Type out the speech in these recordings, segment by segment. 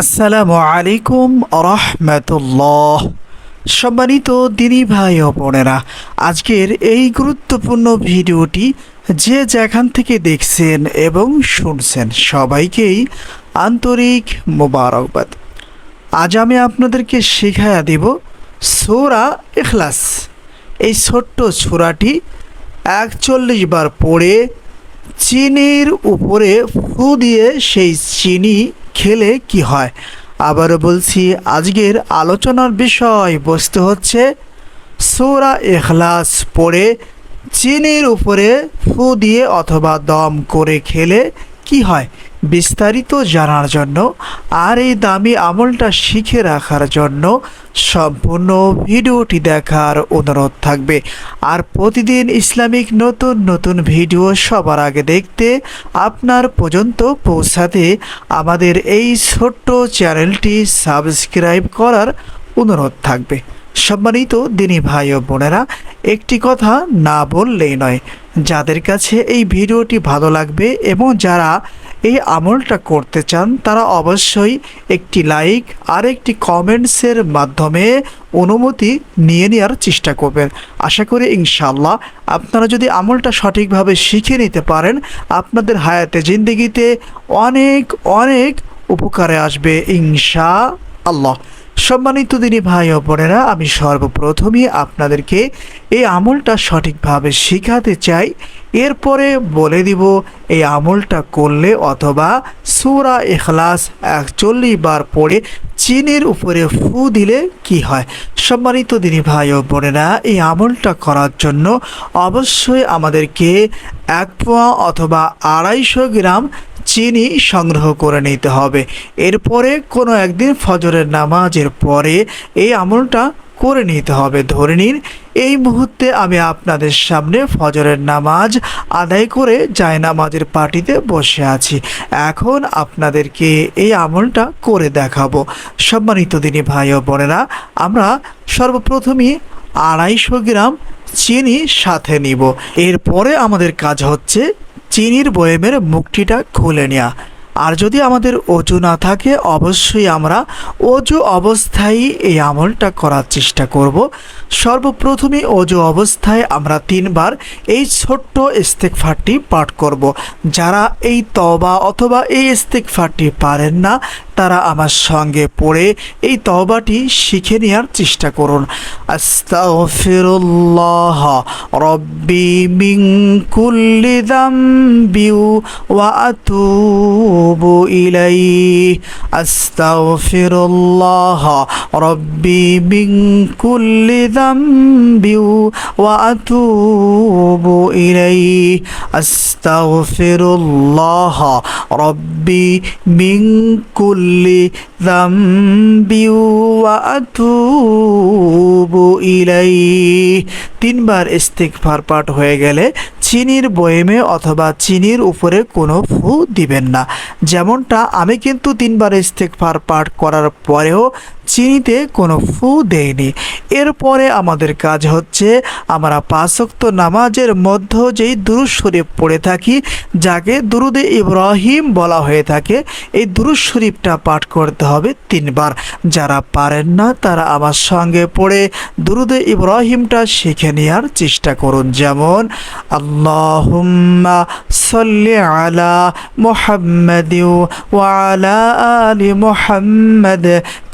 আসসালামু আলাইকুম রহমতুল্লাহ। সম্মানিত দিনী ভাই ও বোনেরা, আজকের এই গুরুত্বপূর্ণ ভিডিওটি যে যেখান থেকে দেখছেন এবং শুনছেন সবাইকেই আন্তরিক মোবারকবাদ। আজ আমি আপনাদেরকে শেখায়া দেব সোরা এখলাস এই ছোট্ট ছোরাটি একচল্লিশ বার পড়ে চিনির উপরে ফু দিয়ে সেই চিনি খেলে কি হয়? আবারও বলছি, আজকের আলোচনার বিষয় বস্তু হচ্ছে সোরা এখলাস পড়ে চিনির উপরে ফু দিয়ে অথবা দম করে খেলে কি হয়? বিস্তারিত জানার জন্য আর এই দামি আমলটা শিখে রাখার জন্য সম্পূর্ণ ভিডিওটি দেখার অনুরোধ থাকবে। আর প্রতিদিন ইসলামিক নতুন নতুন ভিডিও সবার আগে দেখতে আপনার পর্যন্ত পৌঁছাতে আমাদের এই ছোট্ট চ্যানেলটি সাবস্ক্রাইব করার অনুরোধ থাকবে। সম্মানিত দিনী ভাই ও বোনেরা, একটি কথা না বললেই নয়, যাদের কাছে এই ভিডিওটি ভালো লাগবে এবং যারা এই আমলটা করতে চান, তারা অবশ্যই একটি লাইক আর একটি কমেন্টসের মাধ্যমে অনুমতি নিয়ে নেওয়ার চেষ্টা করবেন। আশা করি ইনশাল্লাহ আপনারা যদি আমলটা সঠিকভাবে শিখে নিতে পারেন, আপনাদের হায়াতে, জিন্দিগিতে অনেক অনেক উপকারে আসবে ইনশা আল্লাহ সম্মানিত দিনী ভাই ও বোনেরা, আমি সর্বপ্রথমই আপনাদেরকে এই আমলটা সঠিকভাবে শেখাতে চাই। এরপরে বলে দিব, এই আমলটা করলে অথবা সুরা এখলাস একচল্লিশ বার পড়ে চিনের উপরে ফু দিলে কি হয়? সম্মানিত দিনী ভাই ও বোনেরা, এই আমলটা করার জন্য অবশ্যই আমাদেরকে এক পোয়া অথবা আড়াইশো গ্রাম চিনি সংগ্রহ করে নিতে হবে। এরপরে কোনো একদিন ফজরের নামাজের পরে এই আমলটা করে নিতে হবে। ধরে নিন, এই মুহূর্তে আমি আপনাদের সামনে ফজরের নামাজ আদায় করে নামাজের পার্টিতে বসে আছি। এখন আপনাদেরকে এই আমলটা করে দেখাবো। সম্মানিত দিনী ভাই ও বোনেরা, আমরা সর্বপ্রথমে আড়াইশো গ্রাম চিনি সাথে নিব। এরপরে আমাদের কাজ হচ্ছে চিনির বয়েমের মুখটিটা খুলে নেওয়া আর যদি আমাদের অজু না থাকে, অবশ্যই আমরা অজু অবস্থায় এই আমলটা করার চেষ্টা করব। সর্বপ্রথমে অজু অবস্থায় আমরা তিনবার এই ছোট্ট ইস্তেকফারটি পাঠ করব। যারা এই তবা অথবা এই ইস্তেকফারটি পারেন না তারা আমার সঙ্গে পড়ে এই তবাটি শিখে নেওয়ার চেষ্টা করুন। আস্তাগফিরুল্লাহ রব্বি মিন কুল্লি যামবি ওয়া আতুবু ইলাইহি। আস্তাগফিরুল্লাহ রব্বি মিন কুল্লি যামবি ওয়া আতুবু ইলাইহি। আস্তাগফিরুল্লাহ রব্বি মিন কুল্লি কুল্লি ইলাই তিনবার ইস্তিকফার পাঠ হয়ে গেলে চিনির বয়েমে অথবা চিনির উপরে কোনো ফু দিবেন না। যেমনটা আমি কিন্তু তিনবার ইস্তিকফার পাঠ করার পরেও চিনিতে কোনো ফু দেয়নি। এরপরে আমাদের কাজ হচ্ছে আমরা পাঁচক্ত নামাজের মধ্য যেই দুরুদ শরীফ পড়ে থাকি, যাকে দুরুদে ইব্রাহিম বলা হয়ে থাকে, এই দুরুদ শরীফটা পাঠ করতে হবে তিনবার। যারা পারেন না, তারা আমার সঙ্গে পড়ে দুরুদে ইব্রাহিমটা শিখে নেওয়ার চেষ্টা করুন। যেমন, আল্লাহুম্মা সাল্লি আলা মুহাম্মাদ ওয়ালা আলি মুহাম্মাদ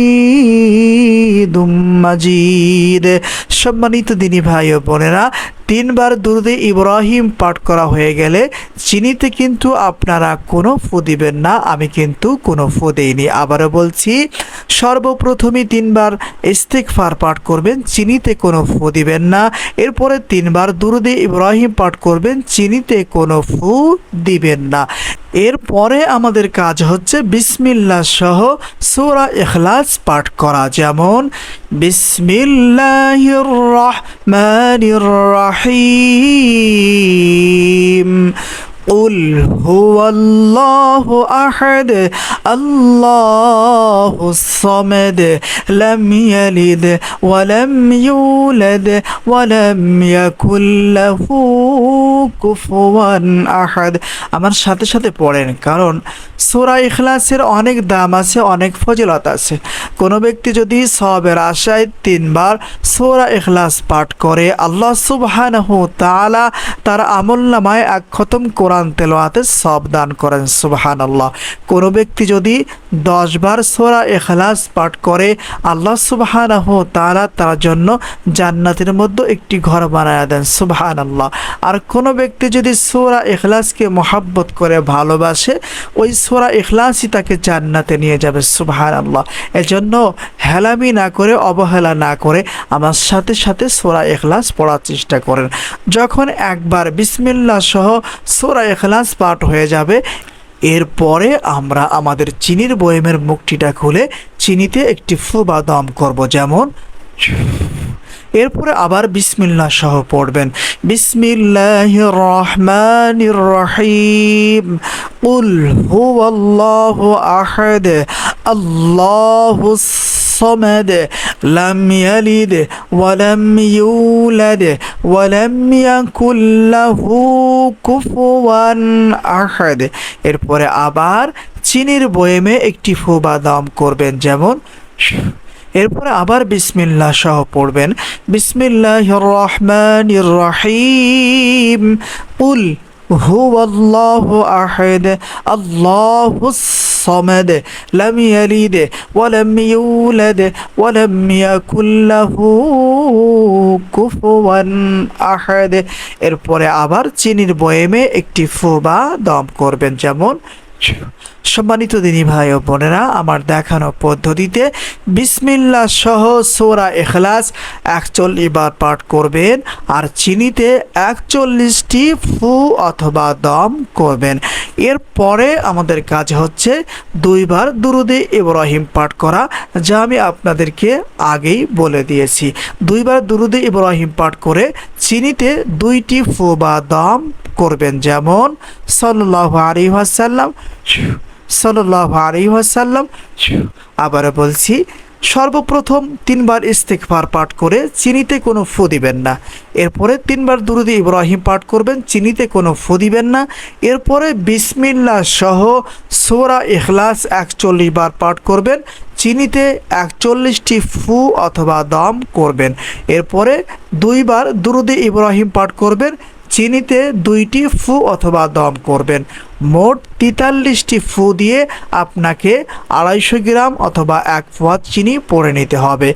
হামিদুম মাজিদ। সম্মানিত দিনী ভাই ও বোনেরা, তিনবার দুরুদে ইব্রাহিম পাঠ করা হয়ে গেলে চিনিতে কিন্তু আপনারা কোনো ফু দিবেন না, আমি কিন্তু কোনো ফু দেইনি। আবারও বলছি, সর্বপ্রথমে তিনবার ইস্তেকফার পাঠ করবেন, চিনিতে কোনো ফু দিবেন না। এরপরে তিনবার দুরুদে ইব্রাহিম পাঠ করবেন, চিনিতে কোনো ফু দিবেন না। এরপরে আমাদের কাজ হচ্ছে বিসমিল্লা সহ সোরা এখলাস পাঠ করা যেমন বিসমিল্লাহির قل هو الله أحد الله الصمد لم يلد ولم يولد ولم يكن له কুফুয়ান আহাদ আমার সাথে সাথে পড়েন কারণ সূরা ইখলাসের অনেক দাম আছে অনেক ফজিলত আছে কোনো ব্যক্তি যদি সবের আশায় তিনবার সূরা ইখলাস পাঠ করে আল্লাহ সুবহানাহু তাআলা তার আমলনামায় এক খতম কোরআন তেলাওয়াতে সব দান করেন, সুবহানাল্লাহ। কোনো ব্যক্তি যদি দশবার সোরা ইখলাস পাঠ করে, আল্লাহ সুবহানাহু তাআলা তার জন্য জান্নাতের মধ্যে একটি ঘর বানায় দেন, সুবহানাল্লাহ। আর কোনো ব্যক্তি যদি সোরা এখলাসকে মহাব্বত করে, ভালোবাসে, ওই সোরা এখলাসই তাকে জান্নাতে নিয়ে যাবে, সুবহানাল্লাহ। এজন্য হেলামি না করে, অবহেলা না করে, আমার সাথে সাথে সোরা এখলাস পড়ার চেষ্টা করেন। যখন একবার বিসমিল্লাহ সহ সূরা ইখলাস পাঠ হয়ে যাবে। এরপরে আমরা আমাদের চিনির বয়েমের মুখটিটা খুলে চিনিতে একটি ফু বা দম করব যেমন এরপরে আবার বিসমিল্লাহ সহ পড়বেন। বিসমিল্লাহ রহমান রহিম উল হু আল্লাহ আহাদ। আল্লাহ الصمد لم يلد ولم يولد ولم يكن له كفوا أحد এরপরে আবার চিনির বয়েমে একটি ফু বা দম করবেন যেমন এরপরে আবার বিসমিল্লাহ সহ পড়বেন বিসমিল্লাহ রহমান রহিম উল هو الله أحد الله الصمد لم يلد ولم يولد ولم يكن له কুফুয়া আহাদ এরপরে আবার চিনির বয়েমে একটি ফু বা দম করবেন যেমন সম্মানিত দিনী ভাই ও বোনেরা, আমার দেখানো পদ্ধতিতে বিসমিল্লা সহ সোরা এখলাস একচল্লিশ বার পাঠ করবেন আর চিনিতে একচল্লিশটি ফু অথবা দম করবেন। এরপরে আমাদের কাজ হচ্ছে দুইবার দুরুদে ইব্রাহিম পাঠ করা, যা আমি আপনাদেরকে আগেই বলে দিয়েছি। দুইবার দুরুদে ইব্রাহিম পাঠ করে চিনিতে দুইটি ফু বা দম করবেন, যেমন সাল্লাহ আলী ওয়াসাল্লাম সাল্লাহ আলী ওয়াসাল্লাম, আবার বলছি, সর্বপ্রথম তিনবার ইস্তেকবার পাঠ করে চিনিতে কোনো ফু দিবেন না। এরপরে তিনবার দুরুদি ইব্রাহিম পাঠ করবেন, চিনিতে কোনো ফু দিবেন না। এরপরে বিসমিল্লা সহ সোরা ইখলাস একচল্লিশ বার পাঠ করবেন, চিনিতে একচল্লিশটি ফু অথবা দম করবেন। এরপরে দুইবার দুরুদি ইব্রাহিম পাঠ করবেন চিনিতে দুইটি ফু অথবা দম করবেন। মোট তেতাল্লিশটি ফু দিয়ে আপনাকে আড়াইশো গ্রাম অথবা এক পোয়াত চিনি পরে নিতে হবে।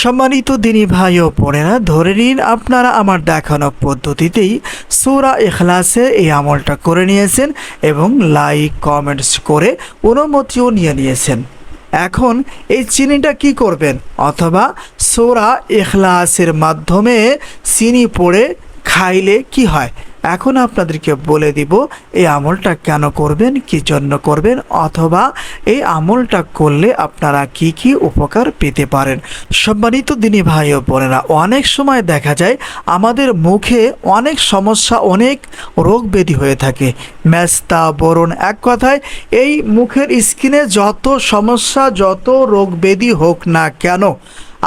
সম্মানিত দিনী ভাই ও বোনেরা, ধরে নিন আপনারা আমার দেখানো পদ্ধতিতেই সৌরা এখলাসে এই আমলটা করে নিয়েছেন এবং লাইক, কমেন্টস করে অনুমতিও নিয়ে নিয়েছেন। এখন এই চিনিটা কি করবেন? অথবা সোরা এখলাসের মাধ্যমে চিনি পড়ে খাইলে কি হয়? এখন আপনাদেরকে বলে দিব, এই আমলটা কেন করবেন, কি জন্য করবেন, অথবা এই আমলটা করলে আপনারা কি কি উপকার পেতে পারেন? সম্মানিত দিনী ভাই ও বোনেরা, অনেক সময় দেখা যায় আমাদের মুখে অনেক সমস্যা, অনেক রোগ ব্যাধি হয়ে থাকে। ম্যাস্তা বরণ, এক কথায় এই মুখের স্কিনে যত সমস্যা, যত রোগ ব্যাধি হোক না কেন,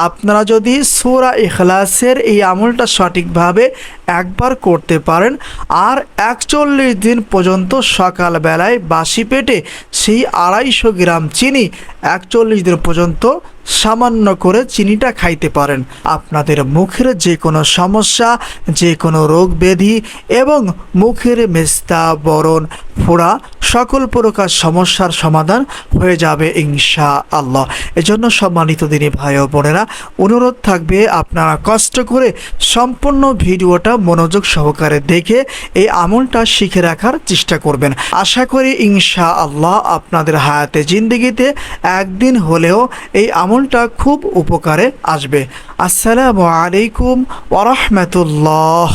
আপনারা যদি সোরা ইখলাসের এই আমলটা সঠিকভাবে একবার করতে পারেন। আর একচল্লিশ দিন পর্যন্ত সকালবেলায় বাসি পেটে সেই আড়াইশো গ্রাম চিনি একচল্লিশ দিন পর্যন্ত সামান্য করে চিনিটা খাইতে পারেন। আপনাদের মুখের যে কোনো সমস্যা যে কোনো রোগ ব্যাধি এবং মুখের মেস্তা, বরণ, ফোড়া সকল প্রকার সমস্যার সমাধান হয়ে যাবে ইনশা আল্লাহ এজন্য সম্মানিত দিনী ভাই ও বোনেরা, অনুরোধ থাকবে আপনারা কষ্ট করে সম্পূর্ণ ভিডিওটা মনোযোগ সহকারে দেখে এই আমলটা শিখে রাখার চেষ্টা করবেন। আশা করি ইনশা আল্লাহ আপনাদের হায়াতে জিন্দগিতে একদিন হলেও এই আমলটা খুব উপকারে আসবে। আসসালামু আলাইকুম ওরহমতুল্লাহ